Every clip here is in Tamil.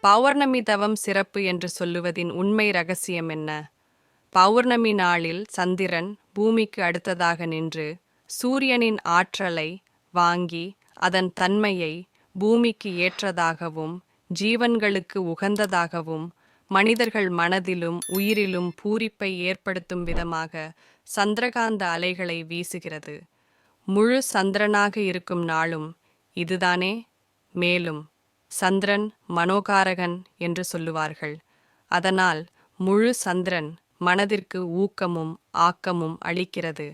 பௌர்ணமி தவம் சிறப்பு என்று சொல்லுவதின் உண்மை ரகசியம் என்ன? பௌர்ணமி நாளில் சந்திரன் பூமிக்கு அடுத்ததாக நின்று சூரியனின் ஆற்றலை வாங்கி அதன் தன்மையை பூமிக்கு ஏற்றதாகவும் ஜீவன்களுக்கு உகந்ததாகவும் மனிதர்கள் மனதிலும் உயிரிலும் பூரிப்பை ஏற்படுத்தும் விதமாக சந்திரகாந்த அலைகளை வீசுகிறது. முழு சந்திரனாக இருக்கும் நாளும் இதுதானே? மேலும் சந்திரன் மனோகாரகன் என்று சொல்லுவார்கள். அதனால் முழு சந்திரன் மனதிற்கு ஊக்கமும் ஆக்கமும் அளிக்கிறது.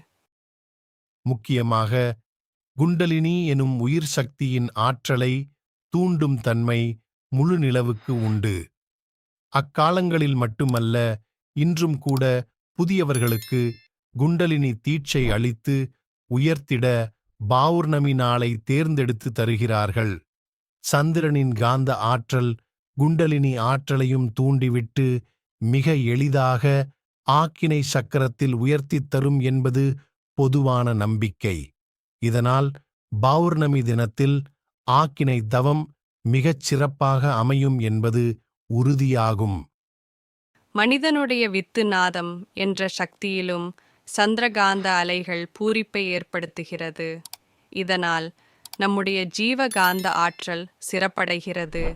முக்கியமாக குண்டலினி எனும் உயிர் சக்தியின் ஆற்றலை தூண்டும் தன்மை முழு நிலவுக்கு உண்டு. அக்காலங்களில் மட்டுமல்ல இன்றும் கூட புதியவர்களுக்கு குண்டலினி தீட்சை அளித்து உயர்த்திட பௌர்ணமி நாளை தேர்ந்தெடுத்து தருகிறார்கள். சந்திரனின் காந்த ஆற்றல் குண்டலினி ஆற்றலையும் தூண்டிவிட்டு மிக எளிதாக ஆக்கினை சக்கரத்தில் உயர்த்தித் தரும் என்பது பொதுவான நம்பிக்கை. இதனால் பௌர்ணமி தினத்தில் ஆக்கினை தவம் மிகச் சிறப்பாக அமையும் என்பது உறுதியாகும். மனிதனுடைய வித்து நாதம் என்ற சக்தியிலும் சந்திரகாந்த அலைகள் பூரிப்பை ஏற்படுத்துகிறது. இதனால் நம்முடைய ஜீவகாந்த ஆற்றல் சிறப்படைகிறது.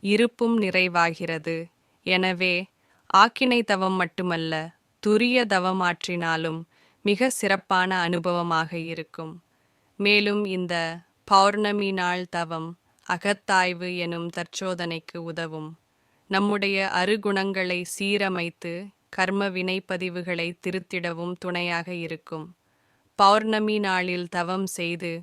இருப்பும் நிறைவாகிறது. எனவே ஆக்கினை தவம் மட்டுமல்ல துரிய தவமாற்றினாலும் மிக சிறப்பான அனுபவமாக இருக்கும். மேலும் இந்த பௌர்ணமி நாள் தவம் அகத்தாய்வு எனும் தற்சோதனைக்கு உதவும். நம்முடைய அருகுணங்களை சீரமைத்து கர்ம வினைப்பதிவுகளை திருத்திடவும் துணையாக இருக்கும். பௌர்ணமி நாளில் தவம் செய்து